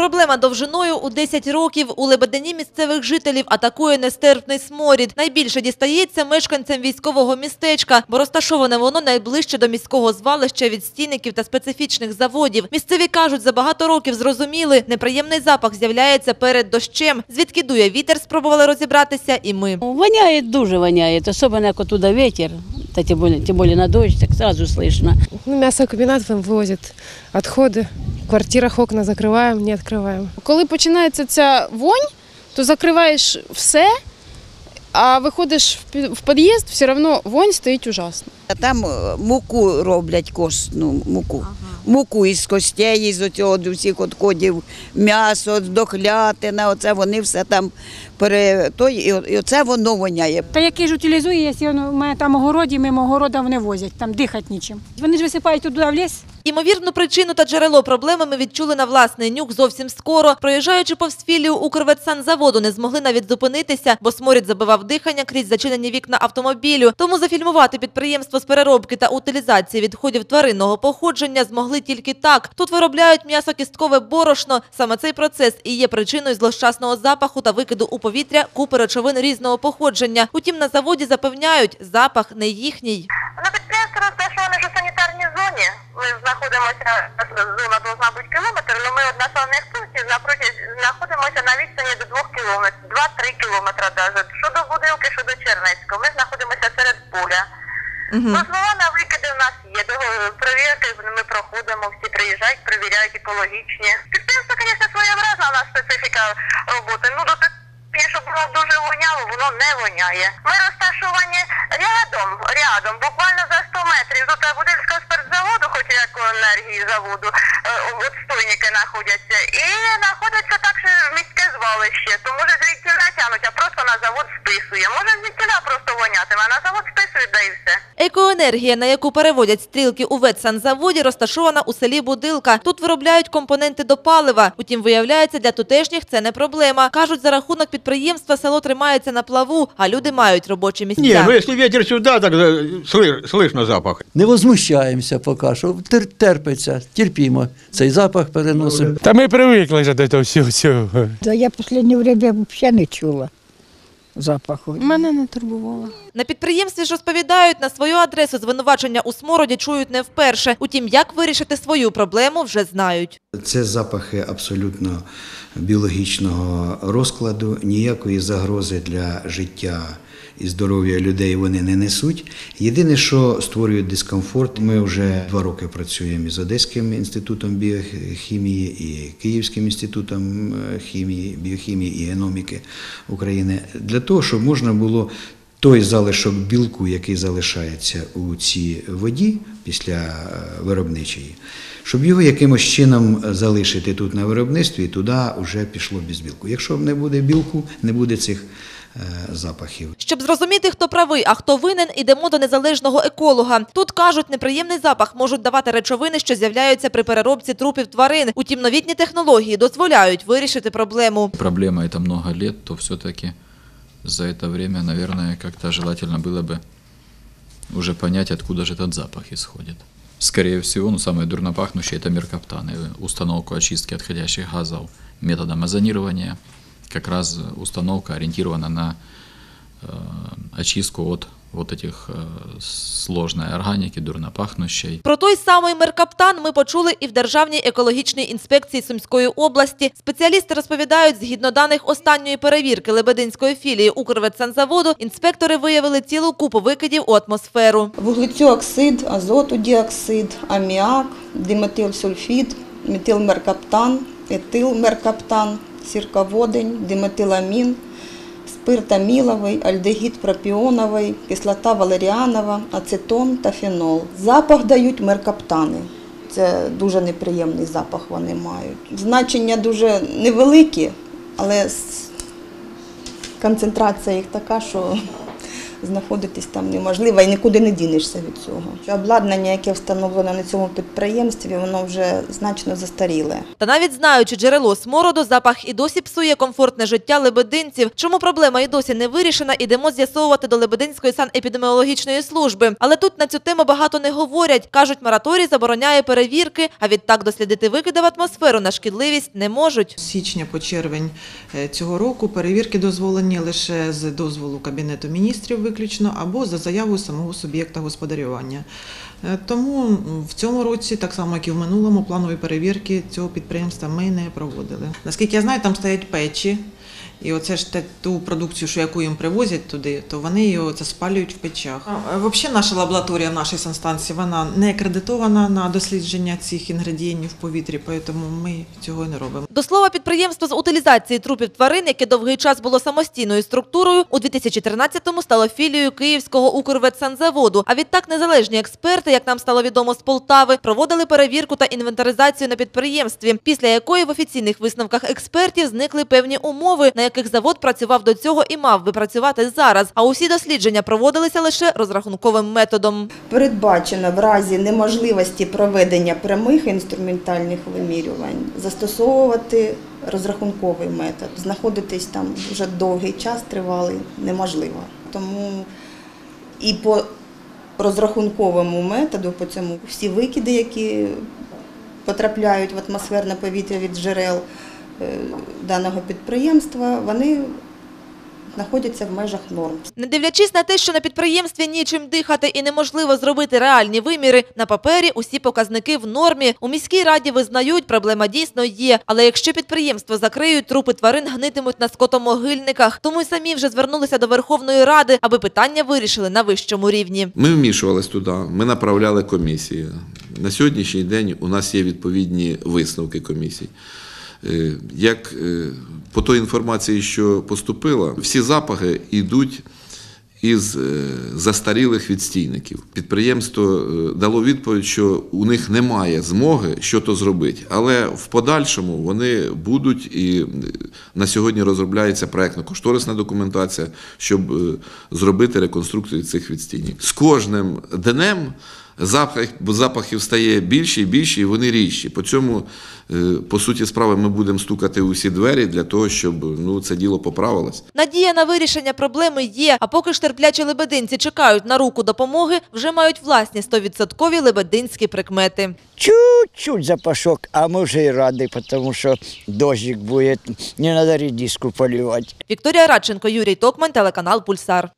Проблема довжиною у 10 років у Лебедині місцевих жителів атакує нестерпний сморід. Найбільше дістається мешканцям військового містечка, бо розташоване воно найближче до міського звалища від стійників та специфічних заводів. Місцеві кажуть, за багато років зрозуміли, неприємний запах з'являється перед дощем. Звідки дує вітер, спробували розібратися і ми. Воняє, дуже воняє, особливо як оттуда ветер, та тим більше, тим більше на дощ, так сразу слышно. Ну, мясокомбинат вывозит отходы. В квартирах окна закрываем, не открываем. Коли починається ця вонь, то закриваєш все, а виходиш в пі- в під'їзд, все одно вонь стоїть ужасно. А Там е, муку роблять костну муку. Муку із костей, із оцього до відходів, м'ясо, дохлятина, оце вони все там пере... той, і оце воно воняє. Та який ж утилізує, якщо в мене там огороді, мимо огорода вони возять, там дихати нічим. Вони ж висипають туди в ліс. Імовірну причину та джерело проблеми ми відчули на власний нюх зовсім скоро. Проїжджаючи повз філію Укрветсанзаводу, не змогли навіть зупинитися, бо сморід забивав дихання крізь зачинені вікна автомобілю. Тому зафільмувати підприємство з переробки та утилізації відходів тваринного походження змогли тільки так. Тут виробляють м'ясо-кісткове борошно. Саме цей процес і є причиною злощасного запаху та викиду у повітря купи речовин різного походження. Утім, на заводі запевняють, запах не їхній. На підприємстві розташовані зоні. Ми знаходимося, зона должна бути кілометр, але ми від населених пунктів знаходимося на відстані до 2 кілометрів, 2-3 кілометри навіть. Щодо будинки, щодо Чернецького, ми знаходимося серед поля. Дозвола на викиди в нас є, до перевірки ми проходимо, всі приїжджають, перевіряють екологічні. Підприємство, звісно, своєобразна у нас специфіка роботи. Ну, до такої, щоб воно дуже воняло, воно не воняє. Ми заводу, е, отстойники знаходяться. І знаходиться також міське звалище. То може звідтіля тянуть, а просто на завод списує. Може звідтіля просто вонятиме, а на завод списує, да і все. Екоенергія, на яку переводять стрілки у ветсанзаводі, розташована у селі Будилка. Тут виробляють компоненти до палива. Утім, виявляється, для тутешніх це не проблема. Кажуть, за рахунок підприємства село тримається на плаву, а люди мають робочі місця. Не, ну если ветер сюда, так э, слы- слышно запах. Не возмущаємося поки що, тер- терпиться, терпімо. Цей запах переносимо. Та ми привикли вже до того всього цього. Да я останнє время взагалі не чула запаху. Мене не турбувало. На підприємстві ж розповідають, на свою адресу звинувачення у смороді чують не вперше. Утім, як вирішити свою проблему, вже знають. Це запахи абсолютно біологічного розкладу, ніякої загрози для життя і здоров'я людей вони не несуть. Єдине, що створює дискомфорт, ми вже два роки працюємо із Одеським інститутом біохімії і Київським інститутом е, хімії, біохімії і геноміки України для того, щоб можна було той залишок білку, який залишається у цій воді після е, виробничої, щоб його якимось чином залишити тут на виробництві, і туди вже пішло без білку. Якщо не буде білку, не буде цих запахів. Щоб зрозуміти, хто правий, а хто винен, ідемо до незалежного еколога. Тут кажуть, неприємний запах можуть давати речовини, що з'являються при переробці трупів тварин. Утім, новітні технології дозволяють вирішити проблему. проблема это много лет, то все-таки за это время, наверное, как-то желательно было бы уже понять, откуда же этот запах исходит. Скорее всего, ну, самое дурно пахнущее – это меркаптаны. Установку очистки отходящих газов методом озонирования. Как раз установка ориентирована на э, очистку от вот этих э, сложной органики, дурно пахнущей. Про той самий меркаптан ми почули і в Державній екологічній інспекції Сумської області. Спеціалісти розповідають, згідно даних останньої перевірки Лебединської філії Укрветсанзаводу, інспектори виявили цілу купу викидів у атмосферу. вуглецю-оксид, азоту-діоксид, аміак, диметилсульфід, метилмеркаптан, етилмеркаптан, сірководень, диметиламін, спиртаміловий, альдегід пропіоновий, кислота валеріанова, ацетон та фенол. Запах дають меркаптани. Це дуже неприємний запах вони мають. Значення дуже невеликі, але концентрація їх така, що знаходитись там неможливо і нікуди не дінешся від цього. Обладнання, яке встановлено на цьому підприємстві, воно вже значно застаріле. Та навіть знаючи джерело смороду, запах і досі псує комфортне життя лебединців. Чому проблема і досі не вирішена, ідемо з'ясовувати до Лебединської санепідеміологічної служби. Але тут на цю тему багато не говорять. Кажуть, мораторій забороняє перевірки, а відтак дослідити викиди в атмосферу на шкідливість не можуть. З січня по червень е, цього року перевірки дозволені лише з дозволу Кабінету міністрів виключно або за заявою самого суб'єкта господарювання. Е, Тому в цьому році, так само як і в минулому, планові перевірки цього підприємства ми не проводили. Наскільки я знаю, там стоять печі. І оце ж те, ту продукцію, що яку їм привозять туди, то вони його це спалюють в печах. Взагалі наша лабораторія в нашій санстанції вона не акредитована на дослідження цих інгредієнтів в повітрі, тому ми цього і не робимо. До слова, підприємство з утилізації трупів тварин, яке довгий час було самостійною структурою, у 2014-му стало філією Київського Укрветсанзаводу. А відтак незалежні експерти, як нам стало відомо з Полтави, проводили перевірку та інвентаризацію на підприємстві, після якої в офіційних висновках експертів зникли певні умови, на яких завод працював до цього і мав би працювати зараз. А усі дослідження проводилися лише розрахунковим методом. Передбачено в разі неможливості проведення прямих інструментальних вимірювань застосовувати розрахунковий метод. Знаходитись там вже довгий час тривалий неможливо. Тому і по розрахунковому методу, по цьому. Всі викиди, які потрапляють в атмосферне повітря від джерел е, даного підприємства, вони знаходяться в межах норм. Не дивлячись на те, що на підприємстві нічим дихати і неможливо зробити реальні виміри, на папері усі показники в нормі. У міській раді визнають, проблема дійсно є. Але якщо підприємство закриють, трупи тварин гнитимуть на скотомогильниках. Тому й самі вже звернулися до Верховної Ради, аби питання вирішили на вищому рівні. Ми вмішувались туди, ми направляли комісії. На сьогоднішній день у нас є відповідні висновки комісій. Е, Як е, по той інформації, що поступила, всі запахи йдуть із е, застарілих відстійників. Підприємство дало відповідь, що у них немає змоги що то зробити, але в подальшому вони будуть і на сьогодні розробляється проектно-кошторисна документація, щоб зробити реконструкцію цих відстійників. З кожним днем запах, запахів стає більше і більше, і вони рідші. По цьому, е, по суті справи, ми будемо стукати у всі двері для того, щоб ну, це діло поправилось. Надія на вирішення проблеми є, а поки ж терплячі лебединці чекають на руку допомоги, вже мають власні 100% лебединські прикмети. Чуть-чуть запашок, а мы уже и рады, потому что дождик будет. Не надо редиску поливать. Вікторія Радченко, Юрій Токман, телеканал Пульсар.